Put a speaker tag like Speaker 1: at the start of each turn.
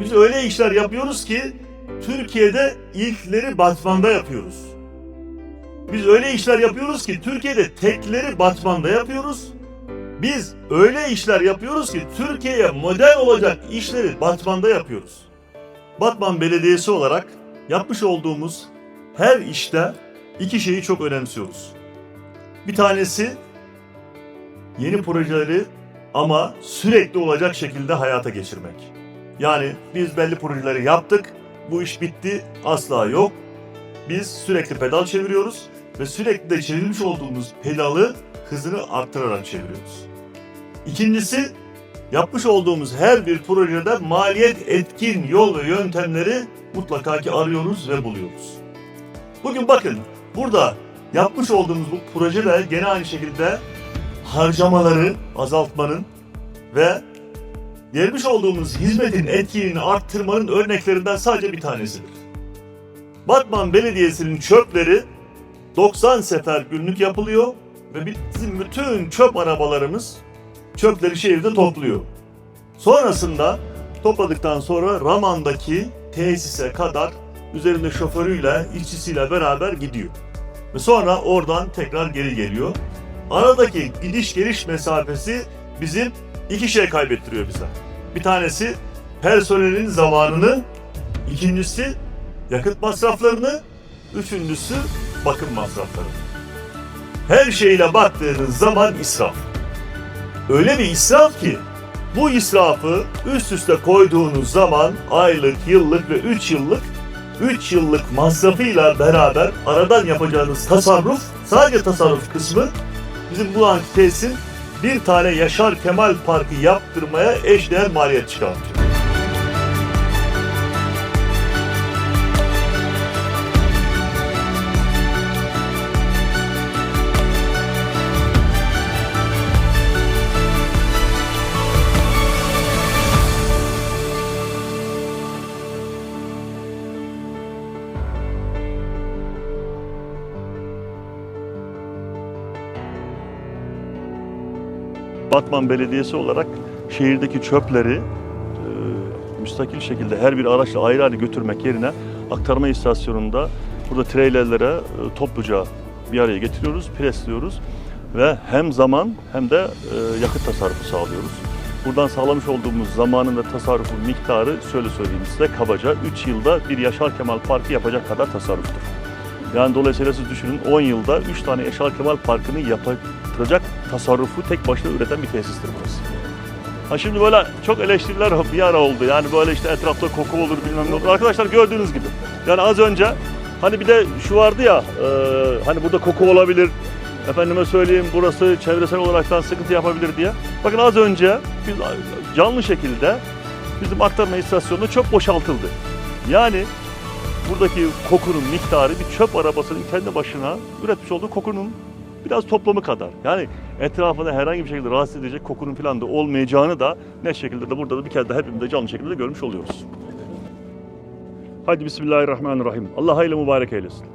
Speaker 1: Biz öyle işler yapıyoruz ki Türkiye'de ilkleri Batman'da yapıyoruz. Biz öyle işler yapıyoruz ki Türkiye'de tekleri Batman'da yapıyoruz. Biz öyle işler yapıyoruz ki Türkiye'ye model olacak işleri Batman'da yapıyoruz. Batman Belediyesi olarak yapmış olduğumuz her işte iki şeyi çok önemsiyoruz. Bir tanesi yeni projeleri ama sürekli olacak şekilde hayata geçirmek. Yani biz belli projeleri yaptık, bu iş bitti, asla yok. Biz sürekli pedal çeviriyoruz ve sürekli de çevirmiş olduğumuz pedalı hızını arttırarak çeviriyoruz. İkincisi, yapmış olduğumuz her bir projede maliyet etkin yol ve yöntemleri mutlaka ki arıyoruz ve buluyoruz. Bugün bakın burada yapmış olduğumuz bu projeler gene aynı şekilde harcamaları azaltmanın ve vermiş olduğumuz hizmetin etkinliğini arttırmanın örneklerinden sadece bir tanesidir. Batman Belediyesi'nin çöpleri 90 sefer günlük yapılıyor ve bizim bütün çöp arabalarımız çöpleri şehirde topluyor. Sonrasında topladıktan sonra Raman'daki tesise kadar üzerinde şoförüyle, işçisiyle beraber gidiyor. Ve sonra oradan tekrar geri geliyor. Aradaki gidiş geliş mesafesi bizim iki şey kaybettiriyor bize. Bir tanesi personelin zamanını, ikincisi yakıt masraflarını, üçüncüsü bakım masraflarını. Her şeyle baktığınız zaman israf. Öyle bir israf ki bu israfı üst üste koyduğunuz zaman aylık, yıllık ve 3 yıllık 3 yıllık masrafıyla beraber aradan yapacağınız tasarruf, sadece tasarruf kısmı bizim bu anki bir tane Yaşar Kemal Parkı yaptırmaya eşdeğer maliyet çıkartıyor. Batman Belediyesi olarak şehirdeki çöpleri e, müstakil şekilde her bir araçla ayrı ayrı götürmek yerine aktarma istasyonunda burada treylerlere e, topluca bir araya getiriyoruz, presliyoruz ve hem zaman hem de e, yakıt tasarrufu sağlıyoruz. Buradan sağlamış olduğumuz zamanın ve tasarrufun miktarı şöyle söyleyeyim size kabaca 3 yılda bir Yaşar Kemal Parkı yapacak kadar tasarruftur. Yani dolayısıyla siz düşünün 10 yılda 3 tane Yaşar Kemal Parkı'nı yaptıracak tasarrufu tek başına üreten bir tesistir burası. Ha şimdi böyle çok eleştiriler bir ara oldu. Yani böyle işte etrafta koku olur bilmem ne olur. Arkadaşlar gördüğünüz gibi. Yani az önce hani bir de şu vardı ya e, hani burada koku olabilir. Efendime söyleyeyim burası çevresel olaraktan sıkıntı yapabilir diye. Bakın az önce biz canlı şekilde bizim aktarma istasyonunda çöp boşaltıldı. Yani buradaki kokunun miktarı bir çöp arabasının kendi başına üretmiş olduğu kokunun biraz toplamı kadar. Yani etrafında herhangi bir şekilde rahatsız edecek kokunun falan da olmayacağını da net şekilde de burada da bir kere de hepimiz de canlı şekilde görmüş oluyoruz. Hadi Bismillahirrahmanirrahim. Allah hayırlı mübarek eylesin.